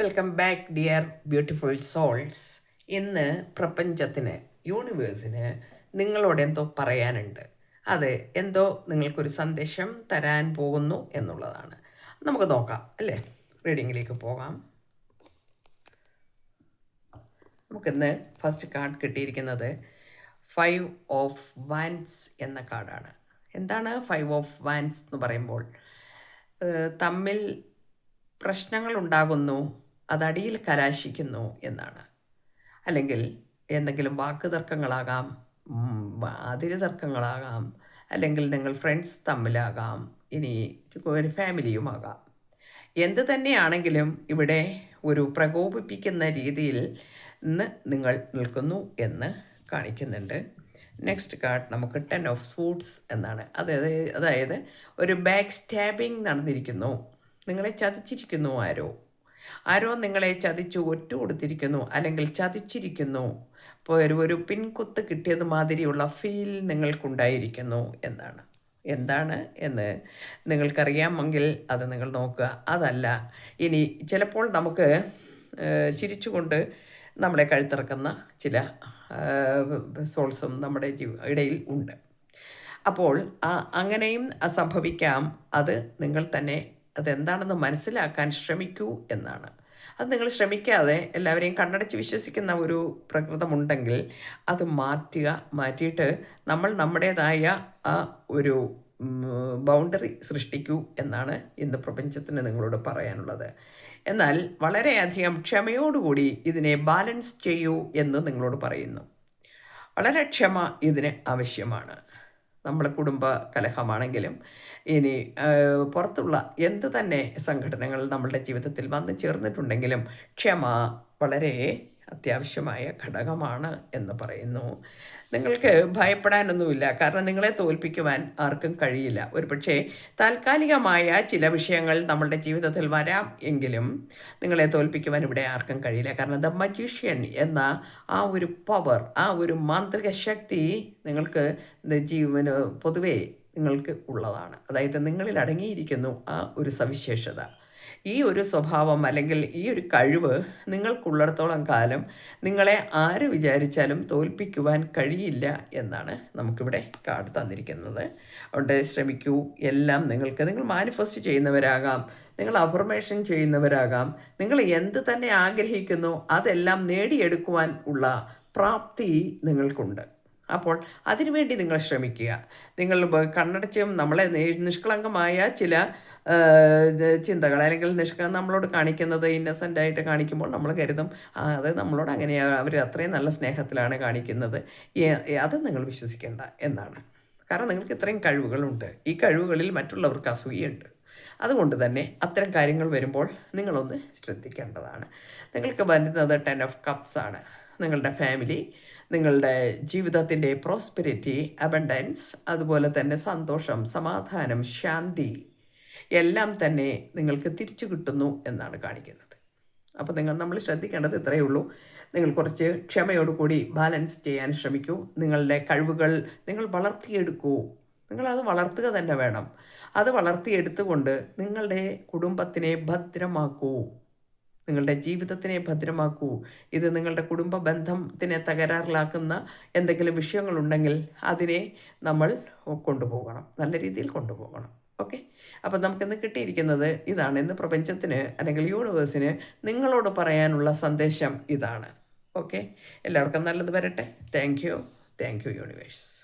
Welcome back dear beautiful souls ഇന്ന് പ്രപഞ്ചത്തിന് യൂണിവേഴ്സിന് നിങ്ങളോട് എന്തോ പറയാനുണ്ട്. അത് എന്തോ നിങ്ങൾക്കൊരു സന്ദേശം തരാൻ പോകുന്നു എന്നുള്ളതാണ്. നമുക്ക് നോക്കാം അല്ലേ? റീഡിങ്ങിലേക്ക് പോകാം. നമുക്കിന്ന് ഫസ്റ്റ് കാർഡ് കിട്ടിയിരിക്കുന്നത് ഫൈവ് ഓഫ് വാൻസ് എന്ന കാർഡാണ് എന്താണ് ഫൈവ് ഓഫ് വാൻസ് എന്ന് പറയുമ്പോൾ? തമ്മിൽ പ്രശ്നങ്ങൾ ഉണ്ടാകുന്നു അത് കലാശിക്കുന്നു എന്നാണ്. അല്ലെങ്കിൽ എന്തെങ്കിലും വാക്ക് തർക്കങ്ങളാകാം അതിര് തർക്കങ്ങളാകാം അല്ലെങ്കിൽ നിങ്ങൾ ഫ്രണ്ട്സ് തമ്മിലാകാം ഇനി ഒരു ഫാമിലിയുമാകാം എന്ത് തന്നെയാണെങ്കിലും ഇവിടെ ഒരു പ്രകോപിപ്പിക്കുന്ന രീതിയിൽ ഇന്ന് നിങ്ങൾ നിൽക്കുന്നു എന്ന് കാണിക്കുന്നുണ്ട്. നെക്സ്റ്റ് കാർഡ് നമുക്ക് ടെൻ ഓഫ് സൂട്ട്സ് എന്നാണ്. അതായത് അതായത് ഒരു ബാക്ക് സ്റ്റാബിംഗ് നടന്നിരിക്കുന്നു. നിങ്ങളെ ചതിച്ചിരിക്കുന്നു ആരോ. ആരോ നിങ്ങളെ ചതിച്ചു ഒറ്റ കൊടുത്തിരിക്കുന്നു അല്ലെങ്കിൽ ചതിച്ചിരിക്കുന്നു. ഒരു പിൻകുത്ത് കിട്ടിയത് മാതിരിയുള്ള ഫീൽ നിങ്ങൾക്കുണ്ടായിരിക്കുന്നു എന്നാണ്. എന്താണ് എന്ന് നിങ്ങൾക്കറിയാമെങ്കിൽ അത് നിങ്ങൾ നോക്കുക. അതല്ല ഇനി ചിലപ്പോൾ നമുക്ക് ചിരിച്ചുകൊണ്ട് നമ്മളെ കഴുത്തിറക്കുന്ന ചില സോൾസും നമ്മുടെ ഇടയിൽ ഉണ്ട്. അപ്പോൾ അങ്ങനെയും സംഭവിക്കാം. അത് നിങ്ങൾ തന്നെ അതെന്താണെന്ന് മനസ്സിലാക്കാൻ ശ്രമിക്കൂ എന്നാണ്. അത് നിങ്ങൾ ശ്രമിക്കാതെ എല്ലാവരെയും കണ്ണടച്ച് വിശ്വസിക്കുന്ന ഒരു പ്രകൃതമുണ്ടെങ്കിൽ അത് മാറ്റുക മാറ്റിയിട്ട് നമ്മൾ നമ്മുടേതായ ആ ഒരു ബൗണ്ടറി സൃഷ്ടിക്കൂ എന്നാണ് ഇന്ന് പ്രപഞ്ചത്തിന് നിങ്ങളോട് പറയാനുള്ളത്. എന്നാൽ വളരെയധികം ക്ഷമയോടുകൂടി ഇതിനെ ബാലൻസ് ചെയ്യൂ എന്ന് നിങ്ങളോട് പറയുന്നു. വളരെ ക്ഷമ ഇതിന് ആവശ്യമാണ്. നമ്മുടെ കുടുംബ കലഹമാണെങ്കിലും ഇനി പുറത്തുള്ള എന്ത് തന്നെ സംഘടനകൾ നമ്മളുടെ ജീവിതത്തിൽ വന്നു ചേർന്നിട്ടുണ്ടെങ്കിലും ക്ഷമ വളരെ അത്യാവശ്യമായ ഘടകമാണ് എന്ന് പറയുന്നു. നിങ്ങൾക്ക് ഭയപ്പെടാനൊന്നുമില്ല. കാരണം നിങ്ങളെ തോൽപ്പിക്കുവാൻ ആർക്കും കഴിയില്ല. ഒരു പക്ഷേ താൽക്കാലികമായ ചില വിഷയങ്ങൾ നമ്മളുടെ ജീവിതത്തിൽ വരാം എങ്കിലും നിങ്ങളെ തോൽപ്പിക്കുവാൻ ഇവിടെ ആർക്കും കഴിയില്ല. കാരണം ദ മജീഷ്യൻ എന്ന ആ ഒരു പവർ ആ ഒരു മാന്ത്രിക ശക്തി നിങ്ങൾക്ക് ജീവന് പൊതുവേ നിങ്ങൾക്ക് ഉള്ളതാണ്. അതായത് നിങ്ങളിൽ അടങ്ങിയിരിക്കുന്നു ആ ഒരു സവിശേഷത. ഈ ഒരു സ്വഭാവം അല്ലെങ്കിൽ ഈ ഒരു കഴിവ് നിങ്ങൾക്കുള്ളിടത്തോളം കാലം നിങ്ങളെ ആര് വിചാരിച്ചാലും തോൽപ്പിക്കുവാൻ കഴിയില്ല എന്നാണ് നമുക്കിവിടെ കാർഡ് തന്നിരിക്കുന്നത്. അതുകൊണ്ട് ശ്രമിക്കൂ. എല്ലാം നിങ്ങൾക്ക് നിങ്ങൾ മാനിഫെസ്റ്റ് ചെയ്യുന്നവരാകാം. നിങ്ങൾ അഫർമേഷൻ ചെയ്യുന്നവരാകാം. നിങ്ങൾ എന്ത് തന്നെ ആഗ്രഹിക്കുന്നു അതെല്ലാം നേടിയെടുക്കുവാൻ ഉള്ള പ്രാപ്തി നിങ്ങൾക്കുണ്ട്. അപ്പോൾ അതിനുവേണ്ടി നിങ്ങൾ ശ്രമിക്കുക. നിങ്ങൾ കണ്ണടച്ചും നമ്മളെ നിഷ്കളങ്കമായ ചില ചിന്തകൾ അല്ലെങ്കിൽ നിഷ്ക നമ്മളോട് കാണിക്കുന്നത് ഇന്നസെന്റ് ആയിട്ട് കാണിക്കുമ്പോൾ നമ്മൾ കരുതും "ആ, അത് നമ്മളോട് അങ്ങനെയാണ് അവർ അത്രയും നല്ല സ്നേഹത്തിലാണ് കാണിക്കുന്നത്. അത് നിങ്ങൾ വിശ്വസിക്കേണ്ട എന്നാണ്. കാരണം നിങ്ങൾക്ക് ഇത്രയും കഴിവുകളുണ്ട്. ഈ കഴിവുകളിൽ മറ്റുള്ളവർക്ക് അസൂയുണ്ട് അതുകൊണ്ട് തന്നെ അത്തരം കാര്യങ്ങൾ വരുമ്പോൾ നിങ്ങളൊന്ന് ശ്രദ്ധിക്കേണ്ടതാണ്. നിങ്ങൾക്ക് വരുന്നത് ടെൻ ഓഫ് കപ്സ് ആണ്. നിങ്ങളുടെ ഫാമിലി നിങ്ങളുടെ ജീവിതത്തിന്റെ പ്രോസ്പെരിറ്റി അബൻഡൻസ് അതുപോലെ തന്നെ സന്തോഷം സമാധാനം ശാന്തി എല്ലാം തന്നെ നിങ്ങൾക്ക് തിരിച്ചു കിട്ടുന്നു എന്നാണ് കാണിക്കുന്നത്. അപ്പോൾ നിങ്ങൾ നമ്മൾ ശ്രദ്ധിക്കേണ്ടത് ഇത്രയേ ഉള്ളൂ. നിങ്ങൾ കുറച്ച് ക്ഷമയോടുകൂടി ബാലൻസ് ചെയ്യാൻ ശ്രമിക്കൂ. നിങ്ങളുടെ കഴിവുകൾ നിങ്ങൾ വളർത്തിയെടുക്കൂ. നിങ്ങളത് വളർത്തുക തന്നെ വേണം. അത് വളർത്തിയെടുത്തുകൊണ്ട് നിങ്ങളുടെ കുടുംബത്തിനെ ഭദ്രമാക്കൂ. നിങ്ങളുടെ ജീവിതത്തിനെ ഭദ്രമാക്കൂ. ഇത് നിങ്ങളുടെ കുടുംബ ബന്ധത്തിനെ തകരാറിലാക്കുന്ന എന്തെങ്കിലും വിഷയങ്ങളുണ്ടെങ്കിൽ അതിനെ നമ്മൾ കൊണ്ടുപോകണം. നല്ല രീതിയിൽ കൊണ്ടുപോകണം. ഓക്കെ? അപ്പം നമുക്കിന്ന് കിട്ടിയിരിക്കുന്നത് ഇതാണ്. ഇന്ന് പ്രപഞ്ചത്തിന് അല്ലെങ്കിൽ യൂണിവേഴ്സിന് നിങ്ങളോട് പറയാനുള്ള സന്ദേശം ഇതാണ്. ഓക്കെ? എല്ലാവർക്കും നല്ലത് വരട്ടെ. Thank you thank you universe